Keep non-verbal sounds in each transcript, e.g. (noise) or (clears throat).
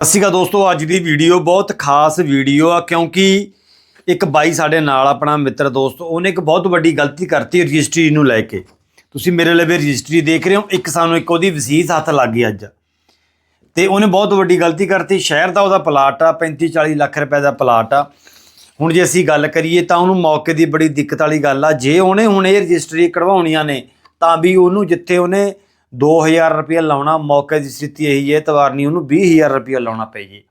ਸਤਿ ਸ਼੍ਰੀ ਅਕਾਲ ਦੋਸਤੋ, ਅੱਜ ਦੀ ਵੀਡੀਓ ਬਹੁਤ ਖਾਸ ਵੀਡੀਓ ਆ, ਕਿਉਂਕਿ ਇੱਕ ਬਾਈ ਸਾਡੇ ਨਾਲ ਆਪਣਾ ਮਿੱਤਰ ਦੋਸਤ, ਉਹਨੇ ਇੱਕ ਬਹੁਤ ਵੱਡੀ ਗਲਤੀ ਕਰਤੀ ਰਜਿਸਟਰੀ ਨੂੰ ਲੈ ਕੇ। ਤੁਸੀਂ ਮੇਰੇ ਲਈ ਵੀ ਰਜਿਸਟਰੀ ਦੇਖ ਰਹੇ ਹੋ, ਇੱਕ ਸਾਨੂੰ ਇੱਕ ਉਹਦੀ ਵਸੀਤ ਹੱਥ ਲੱਗ ਗਈ ਅੱਜ। ਤੇ ਉਹਨੇ ਬਹੁਤ ਵੱਡੀ ਗਲਤੀ ਕਰਤੀ, ਸ਼ਹਿਰ ਦਾ ਉਹਦਾ ਪਲਾਟ ਆ 35 40 ਲੱਖ ਰੁਪਏ ਦਾ ਪਲਾਟ ਆ। ਹੁਣ ਜੇ ਅਸੀਂ ਗੱਲ ਕਰੀਏ ਤਾਂ ਉਹਨੂੰ ਮੌਕੇ ਦੀ ਬੜੀ ਦਿੱਕਤ ਵਾਲੀ ਗੱਲ ਆ, ਜੇ ਉਹਨੇ ਹੁਣ ਇਹ ਰਜਿਸਟਰੀ ਕਢਵਾਉਣੀਆਂ ਨੇ, ਤਾਂ ਵੀ ਉਹਨੂੰ ਜਿੱਥੇ ਉਹਨੇ 2000 ਰੁਪਏ ਲਾਉਣਾ ਮੌਕੇ ਦੀ ਸਥਿਤੀ ਇਹੀ ਹੈ ਤਵਾਰਨੀ ਉਹਨੂੰ 20000 ਰੁਪਏ ਲਾਉਣਾ ਪਈ ਜੀ।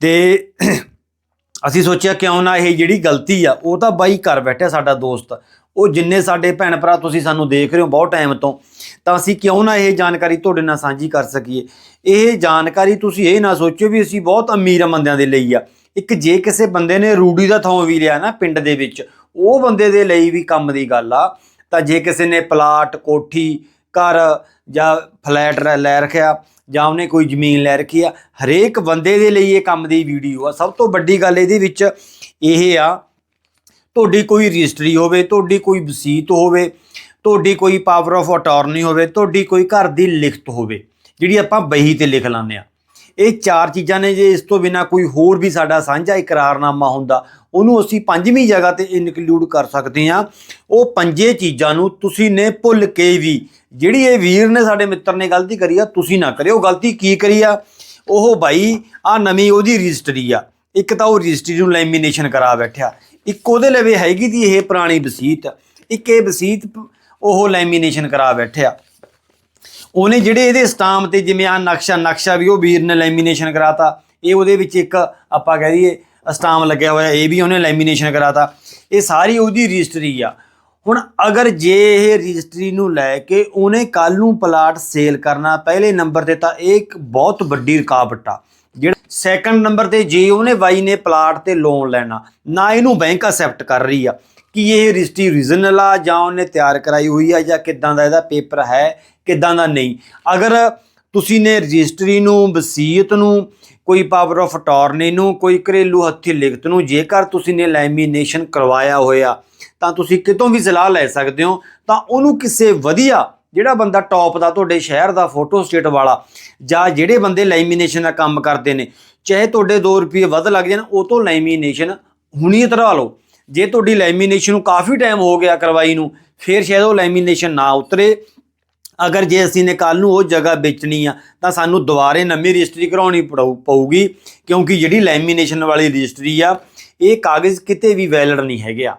ਤੇ (clears throat) ਅਸੀਂ ਸੋਚਿਆ ਕਿਉਂ ਨਾ ਇਹ ਜਿਹੜੀ ਗਲਤੀ ਆ, ਉਹ ਤਾਂ ਬਾਈ ਘਰ ਬੈਠਿਆ ਸਾਡਾ ਦੋਸਤ। ਉਹ ਜਿੰਨੇ ਸਾਡੇ ਭੈਣ ਭਰਾ ਤੁਸੀਂ ਸਾਨੂੰ ਦੇਖ ਰਹੇ ਹੋ ਬਹੁਤ ਟਾਈਮ ਤੋਂ, ਤਾਂ ਅਸੀਂ ਕਿਉਂ ਨਾ ਇਹ ਜਾਣਕਾਰੀ ਤੁਹਾਡੇ ਨਾਲ ਸਾਂਝੀ ਕਰ ਸਕੀਏ? ਇਹ ਜਾਣਕਾਰੀ ਤੁਸੀਂ ਇਹ ਨਾ ਸੋਚਿਓ ਵੀ ਅਸੀਂ ਬਹੁਤ ਅਮੀਰ ਬੰਦਿਆਂ ਦੇ ਲਈ ਆ। ਇੱਕ ਜੇ ਕਿਸੇ ਬੰਦੇ ਨੇ ਰੂੜੀ ਦਾ ਥਾਂ ਵੀ ਲਿਆ ਨਾ ਪਿੰਡ ਦੇ ਵਿੱਚ, ਉਹ ਬੰਦੇ ਦੇ ਲਈ ਵੀ ਕੰਮ ਦੀ ਗੱਲ ਆ। ਤਾਂ ਜੇ ਕਿਸੇ ਨੇ ਪਲਾਟ, ਕੋਠੀ ਘਰ ਜਾਂ ਫਲੈਟ ਲੈ ਰੱਖਿਆ ਜਾਂ ਉਹਨੇ ਕੋਈ ਜ਼ਮੀਨ ਲੈ ਰੱਖੀ ਆ, ਹਰੇਕ ਬੰਦੇ ਦੇ ਲਈ ਇਹ ਕੰਮ ਦੀ ਵੀਡੀਓ ਆ। ਸਭ ਤੋਂ ਵੱਡੀ ਗੱਲ ਇਹਦੇ ਵਿੱਚ ਇਹ ਆ, ਤੁਹਾਡੀ ਕੋਈ ਰਜਿਸਟਰੀ ਹੋਵੇ, ਤੁਹਾਡੀ ਕੋਈ ਵਸੀਤ ਹੋਵੇ, ਤੁਹਾਡੀ ਕੋਈ ਪਾਵਰ ਆਫ ਅਟਾਰਨੀ ਹੋਵੇ, ਤੁਹਾਡੀ ਕੋਈ ਘਰ ਦੀ ਲਿਖਤ ਹੋਵੇ, ਜਿਹੜੀ ਆਪਾਂ ਬਹੀ ਤੇ ਲਿਖ ਲਾਉਂਦੇ ਆ। ਇਹ ਚਾਰ ਚੀਜ਼ਾਂ ਨੇ ਜੇ ਇਸ ਤੋਂ ਬਿਨਾ ਕੋਈ ਹੋਰ ਵੀ ਸਾਡਾ ਸਾਂਝਾ ਇਕਰਾਰਨਾਮਾ ਹੁੰਦਾ, ਉਹਨੂੰ ਅਸੀਂ ਪੰਜਵੀਂ ਜਗ੍ਹਾ ਤੇ ਇਨਕਲੂਡ ਕਰ ਸਕਦੇ ਹਾਂ। ਉਹ ਪੰਜੇ ਚੀਜ਼ਾਂ ਨੂੰ ਤੁਸੀਂ ਨੇ ਭੁੱਲ ਕੇ ਵੀ, ਜਿਹੜੀ ਇਹ ਵੀਰ ਨੇ ਸਾਡੇ ਮਿੱਤਰ ਨੇ ਗਲਤੀ ਕਰੀ ਆ, ਤੁਸੀਂ ਨਾ ਕਰਿਓ। ਗਲਤੀ ਕੀ ਕਰੀ ਆ? ਉਹ ਭਾਈ ਆ ਨਵੀਂ ਉਹਦੀ ਰਜਿਸਟਰੀ ਆ। ਇੱਕ ਤਾਂ ਉਹ ਰਜਿਸਟਰੀ ਨੂੰ ਲੈਮੀਨੇਸ਼ਨ ਕਰਾ ਬੈਠਿਆ। ਇੱਕ ਉਹਦੇ ਲਵੇ ਹੈਗੀ ਦੀ ਇਹ ਪੁਰਾਣੀ ਵਸੀਤ ਇੱਕ ਇਹ ਵਸੀਤ ਉਹ ਲੈਮੀਨੇਸ਼ਨ ਕਰਾ ਬੈਠਿਆ। ਉਹਨੇ ਜਿਹੜੇ ਇਹਦੇ ਸਟਾਮ ਤੇ ਜਿਵੇਂ ਆ ਨਕਸ਼ਾ ਨਕਸ਼ਾ ਵੀ ਉਹ ਵੀਰ ਨੇ ਲੈਮੀਨੇਸ਼ਨ ਕਰਾਤਾ, ਇਹ ਉਹਦੇ ਵਿੱਚ ਇੱਕ ਆਪਾਂ ਕਹਿ ਦਈਏ ਸਟਾਮ ਲੱਗਿਆ ਹੋਇਆ, ਇਹ ਵੀ ਉਹਨੇ ਲੈਮੀਨੇਸ਼ਨ ਕਰਾਤਾ। ਇਹ ਸਾਰੀ ਉਹਦੀ ਰਜਿਸਟਰੀ ਆ। ਹੁਣ ਅਗਰ ਜੇ ਇਹ ਰਜਿਸਟਰੀ ਨੂੰ ਲੈ ਕੇ ਉਹਨੇ ਕੱਲ ਨੂੰ ਪਲਾਟ ਸੇਲ ਕਰਨਾ, ਪਹਿਲੇ ਨੰਬਰ ਤੇ ਤਾਂ ਇਹ ਇੱਕ ਬਹੁਤ ਵੱਡੀ ਰੁਕਾਵਟ ਆ। ਜਿਹੜਾ ਸੈਕੰਡ ਨੰਬਰ ਤੇ ਜੇ ਉਹਨੇ ਬਾਈ ਨੇ ਪਲਾਟ ਤੇ ਲੋਨ ਲੈਣਾ, ਨਾ ਇਹਨੂੰ ਬੈਂਕ ਅਸੈਪਟ ਕਰ ਰਹੀ ਆ। ਕਿ ਇਹ ਰਜਿਸਟਰੀ ਰੀਜਨਲ ਆ ਜਾਂ ਉਹਨੇ ਤਿਆਰ ਕਰਾਈ ਹੋਈ ਆ ਜਾਂ ਕਿੱਦਾਂ ਦਾ ਇਹਦਾ ਪੇਪਰ ਹੈ, ਕਿੱਦਾਂ ਦਾ ਨਹੀਂ? ਅਗਰ ਤੁਸੀਂ ਨੇ ਰਜਿਸਟਰੀ ਨੂੰ, ਵਸੀਅਤ ਨੂੰ, ਕੋਈ ਪਾਵਰ ਆਫ ਅਟਾਰਨੀ ਨੂੰ, ਕੋਈ ਘਰੇਲੂ ਹੱਥੀ ਲਿਖਤ ਨੂੰ, ਜੇਕਰ ਤੁਸੀਂ ਨੇ ਲੈਮੀਨੇਸ਼ਨ ਕਰਵਾਇਆ ਹੋਇਆ, ਤਾਂ ਤੁਸੀਂ ਕਿਤੋਂ ਵੀ ਸਲਾਹ ਲੈ ਸਕਦੇ ਹੋ, ਤਾਂ ਉਹਨੂੰ ਕਿਸੇ ਵਧੀਆ, ਜਿਹੜਾ ਬੰਦਾ ਟੌਪ ਦਾ, ਤੁਹਾਡੇ ਸ਼ਹਿਰ ਦਾ ਫੋਟੋ ਸਟੇਟ ਵਾਲਾ, ਜਾਂ ਜਿਹੜੇ ਬੰਦੇ ਲੈਮੀਨੇਸ਼ਨ ਦਾ ਕੰਮ ਕਰਦੇ ਨੇ, ਚਾਹੇ ਤੁਹਾਡੇ 2 ਰੁਪਏ ਵੱਧ ਲੱਗ ਜਾਣ, ਉਹ ਤੋਂ ਲੈਮੀਨੇਸ਼ਨ ਹੁਣੀ ਤਰਵਾ ਲਓ। ਜੇ ਤੁਹਾਡੀ ਲੈਮੀਨੇਸ਼ਨ ਨੂੰ ਕਾਫੀ ਟਾਈਮ ਹੋ ਗਿਆ ਕਰਵਾਈ ਨੂੰ, ਫਿਰ ਸ਼ਾਇਦ ਉਹ ਲੈਮੀਨੇਸ਼ਨ ਨਾ ਉਤਰੇ। ਅਗਰ ਜੇ ਅਸੀਂ ਨੇ ਕੱਲ ਨੂੰ ਉਹ ਜਗ੍ਹਾ ਵੇਚਣੀ ਆ, ਤਾਂ ਸਾਨੂੰ ਦੁਬਾਰੇ ਨਵੀਂ ਰਜਿਸਟਰੀ ਕਰਾਉਣੀ ਪੜਾਊ- ਪਊਗੀ, ਕਿਉਂਕਿ ਜਿਹੜੀ ਲੈਮੀਨੇਸ਼ਨ ਵਾਲੀ ਰਜਿਸਟਰੀ ਆ, ਇਹ ਕਾਗਜ਼ ਕਿਤੇ ਵੀ ਵੈਲਿਡ ਨਹੀਂ ਹੈਗੇ ਆ।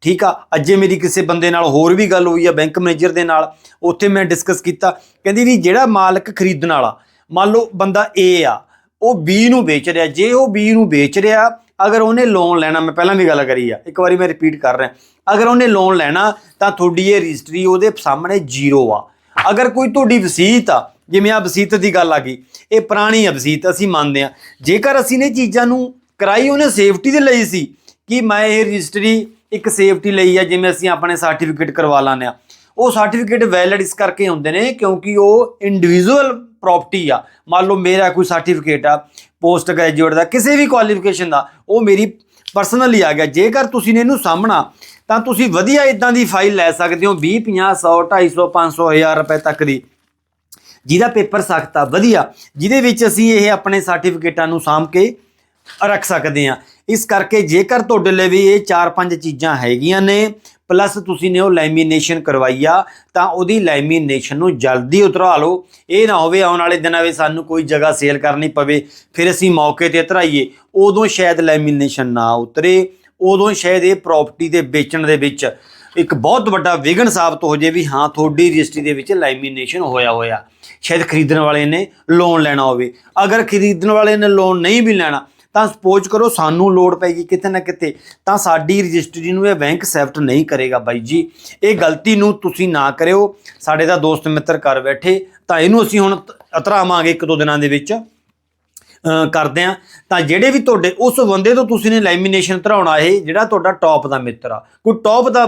ਠੀਕ ਆ? ਅੱਜੇ ਮੇਰੀ ਕਿਸੇ ਬੰਦੇ ਨਾਲ ਹੋਰ ਵੀ ਗੱਲ ਹੋਈ ਆ ਬੈਂਕ ਮੈਨੇਜਰ ਦੇ ਨਾਲ, ਉੱਥੇ ਮੈਂ ਡਿਸਕਸ ਕੀਤਾ। ਕਹਿੰਦੀ ਵੀ ਜਿਹੜਾ ਮਾਲਕ ਖਰੀਦਣ ਵਾਲਾ, ਮੰਨ ਲਓ ਬੰਦਾ A ਆ, ਉਹ B ਨੂੰ ਵੇਚ ਰਿਹਾ। ਜੇ ਉਹ B ਨੂੰ ਵੇਚ ਰਿਹਾ ਅਗਰ ਉਹਨੇ ਲੋਨ ਲੈਣਾ, ਮੈਂ ਪਹਿਲਾਂ ਵੀ ਗੱਲ ਕਰੀ ਆ, ਇੱਕ ਵਾਰੀ ਮੈਂ ਰਿਪੀਟ ਕਰ ਰਿਹਾ। ਅਗਰ ਉਹਨੇ ਲੋਨ ਲੈਣਾ, ਤਾਂ ਤੁਹਾਡੀ ਇਹ ਰਜਿਸਟਰੀ ਉਹਦੇ ਸਾਹਮਣੇ ਜ਼ੀਰੋ ਆ। ਅਗਰ ਕੋਈ ਤੁਹਾਡੀ ਵਸੀਤ ਆ, ਜਿਵੇਂ ਆ ਵਸੀਤ ਦੀ ਗੱਲ ਆ ਗਈ, ਇਹ ਪੁਰਾਣੀ ਆ ਵਸੀਤ ਅਸੀਂ ਮੰਨਦੇ ਆ। ਜੇਕਰ ਅਸੀਂ ਨੇ ਚੀਜ਼ਾਂ ਨੂੰ ਕਰਾਈ, ਉਹਨੇ ਸੇਫਟੀ ਦੇ ਲਈ ਸੀ ਕਿ ਮੈਂ ਇਹ ਰਜਿਸਟਰੀ ਇੱਕ ਸੇਫਟੀ ਲਈ ਆ, ਜਿਵੇਂ ਅਸੀਂ ਆਪਣੇ ਸਰਟੀਫਿਕੇਟ ਕਰਵਾ ਲਾਂਦੇ ਆ। ਉਹ ਸਰਟੀਫਿਕੇਟ ਵੈਲਿਡ ਇਸ ਕਰਕੇ ਹੁੰਦੇ ਨੇ ਕਿਉਂਕਿ ਉਹ ਇੰਡੀਵਿਜੂਅਲ ਪ੍ਰਾਪਰਟੀ ਆ। ਮੰਨ ਲਓ ਮੇਰਾ ਕੋਈ ਸਰਟੀਫਿਕੇਟ ਆ ਪੋਸਟ ਗ੍ਰੈਜੂਏਟ ਦਾ, ਕਿਸੇ ਵੀ ਕੁਆਲੀਫਿਕੇਸ਼ਨ ਦਾ, ਉਹ ਮੇਰੀ ਪਰਸਨਲੀ ਆ ਗਿਆ। ਜੇਕਰ ਤੁਸੀਂ ਨੇ ਇਹਨੂੰ ਸਾਹਮਣਾ ਤਾਂ ਤੁਸੀਂ ਵਧੀਆ ਇਦਾਂ ਦੀ ਫਾਈਲ ਲੈ ਸਕਦੇ ਹੋ 20 50 100 250 500 1000 ਰੁਪਏ ਤੱਕ ਦੀ। ਜਿਹਦਾ ਪੇਪਰ ਸਖਤ ਆ, ਵਧੀਆ। ਜਿਹਦੇ ਵਿੱਚ ਅਸੀਂ ਇਹ ਆਪਣੇ ਸਰਟੀਫਿਕੇਟਾਂ ਨੂੰ ਸਾਂਭ ਕੇ ਰੱਖ ਸਕਦੇ ਆ ਇਸ ਕਰਕੇ ਜੇਕਰ ਤੁਹਾਡੇ ਲਈ ਵੀ ਇਹ 4-5 ਚੀਜ਼ਾਂ ਹੈਗੀਆਂ ਨੇ ਪਲੱਸ ਤੁਸੀਂ ਨੇ ਉਹ ਲੈਮੀਨੇਸ਼ਨ ਕਰਵਾਈ ਆ, ਤਾਂ ਉਹਦੀ ਲੈਮੀਨੇਸ਼ਨ ਨੂੰ ਜਲਦੀ ਉਤਰਾ ਲਓ। ਇਹ ਨਾ ਹੋਵੇ ਆਉਣ ਵਾਲੇ ਦਿਨਾਂ ਵਿੱਚ ਸਾਨੂੰ ਕੋਈ ਜਗ੍ਹਾ ਸੇਲ ਕਰਨੀ ਪਵੇ, ਫਿਰ ਅਸੀਂ ਮੌਕੇ ਤੇ ਉਤਰਾਈਏ ਉਦੋਂ ਸ਼ਾਇਦ ਲੈਮੀਨੇਸ਼ਨ ਨਾ ਉਤਰੇ, ਉਦੋਂ ਸ਼ਾਇਦ ਇਹ ਪ੍ਰਾਪਰਟੀ ਦੇ ਵੇਚਣ ਦੇ ਵਿੱਚ ਇੱਕ ਬਹੁਤ ਵੱਡਾ ਵਿਘਨ ਸਾਬਤ ਹੋ ਜੇ ਵੀ ਹਾਂ, ਤੁਹਾਡੀ ਰਜਿਸਟਰੀ ਦੇ ਵਿੱਚ ਲੈਮੀਨੇਸ਼ਨ ਹੋਇਆ ਹੋਇਆ। ਸ਼ਾਇਦ ਖਰੀਦਣ ਵਾਲੇ ਨੇ ਲੋਨ ਲੈਣਾ ਹੋਵੇ। ਅਗਰ ਖਰੀਦਣ ਵਾਲੇ ਨੇ ਲੋਨ ਨਹੀਂ ਵੀ ਲੈਣਾ ਤਾਂ ਸਪੋਜ਼ ਕਰੋ ਸਾਨੂੰ ਲੋਡ ਪੈਗੀ ਕਿਤੇ ਨਾ ਕਿਤੇ, ਤਾਂ ਸਾਡੀ ਰਜਿਸਟਰੀ ਨੂੰ ਇਹ ਬੈਂਕ ਐਕਸੈਪਟ ਨਹੀਂ ਕਰੇਗਾ ਬਾਈ ਜੀ। ਇਹ ਗਲਤੀ ਨੂੰ ਤੁਸੀਂ ਨਾ ਕਰਿਓ, ਸਾਡੇ ਦਾ ਦੋਸਤ ਮਿੱਤਰ ਕਰ ਬੈਠੇ, ਤਾਂ ਇਹਨੂੰ ਅਸੀਂ ਹੁਣ ਅਤਰਾਵਾਂਗੇ ਇੱਕ ਦੋ ਦਿਨਾਂ ਦੇ ਵਿੱਚ। ਕਰਦੇ ਆ। ਤਾਂ ਜਿਹੜੇ ਵੀ ਤੁਹਾਡੇ, ਉਸ ਬੰਦੇ ਤੋਂ ਤੁਸੀਂ ਨੇ ਲੈਮੀਨੇਸ਼ਨ ਧਰਾਉਣਾ ਇਹ, ਜਿਹੜਾ ਤੁਹਾਡਾ ਟੌਪ ਦਾ ਮਿੱਤਰ ਆ। ਕੋਈ ਟੌਪ ਦਾ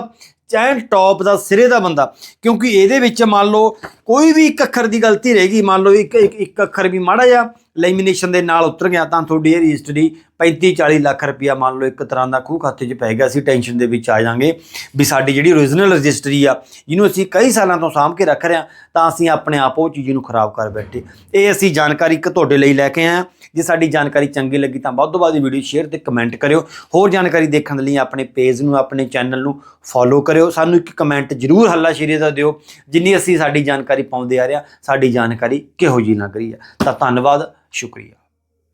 ਚੈਨ ਟੌਪ ਦਾ ਸਿਰੇ ਦਾ ਬੰਦਾ। ਕਿਉਂਕਿ ਇਹਦੇ ਵਿੱਚ ਮੰਨ ਲਓ ਕੋਈ ਵੀ ਇੱਕ ਅੱਖਰ ਦੀ ਗਲਤੀ ਰਹੇਗੀ ਮੰਨ ਲਓ ਇੱਕ ਇੱਕ ਅੱਖਰ ਵੀ ਮਾੜਾ ਜਿਹਾ ਲੈਮੀਨੇਸ਼ਨ ਦੇ ਨਾਲ ਉਤਰ ਗਿਆ, ਤਾਂ ਤੁਹਾਡੀ ਇਹ ਰਜਿਸਟਰੀ 35 40 ਲੱਖ ਰੁਪਇਆ ਮੰਨ ਲਓ ਇੱਕ ਤਰ੍ਹਾਂ ਦਾ ਖੂਹ ਖਾਤੇ 'ਚ ਪੈ ਗਿਆ ਅਸੀਂ ਟੈਨਸ਼ਨ ਦੇ ਵਿੱਚ ਆ ਜਾਾਂਗੇ। ਵੀ ਸਾਡੀ ਜਿਹੜੀ ਓਰੀਜਨਲ ਰਜਿਸਟਰੀ ਆ, ਜਿਹਨੂੰ ਅਸੀਂ ਕਈ ਸਾਲਾਂ ਤੋਂ ਸਾਂਭ ਕੇ ਰੱਖ ਰਹੇ ਹਾਂ, ਤਾਂ ਅਸੀਂ ਆਪਣੇ ਆਪ ਉਹ ਚੀਜ਼ ਨੂੰ ਖਰਾਬ ਕਰ ਬੈਠੇ। ਇਹ ਅਸੀਂ ਜਾਣਕਾਰੀ ਇੱਕ ਤੁਹਾਡੇ ਲਈ ਲੈ ਕੇ ਆਏ ਹਾਂ। ਜੇ ਸਾਡੀ ਜਾਣਕਾਰੀ ਚੰਗੀ ਲੱਗੀ ਤਾਂ ਵੱਧ ਤੋਂ ਵੱਧ ਵੀਡੀਓ ਸ਼ੇਅਰ ਤੇ ਕਮੈਂਟ ਕਰਿਓ। ਹੋਰ ਜਾਣਕਾਰੀ ਦੇਖਣ ਦੇ ਲਈ ਆਪਣੇ ਪੇਜ ਨੂੰ, ਆਪਣੇ ਚੈਨਲ ਨੂੰ ਫੋਲੋ ਕਰਿਓ। ਸਾਨੂੰ ਇੱਕ ਕਮੈਂਟ ਜ਼ਰੂਰ ਹੱਲਾ ਸ਼ੇਰੀ ਦਾ ਦਿਓ, ਜਿੰਨੀ ਅਸੀਂ ਸਾਡੀ ਜਾਣਕਾਰੀ ਪਾਉਂਦੇ ਆ ਰਹੇ ਹਾਂ, ਸਾਡੀ ਜਾਣਕਾਰੀ ਕਿਹੋ ਜਿਹੀ ਲੱਗ ਰਹੀ ਹੈ ਤਾਂ ਧੰਨਵਾਦ, ਸ਼ੁਕਰੀਆ।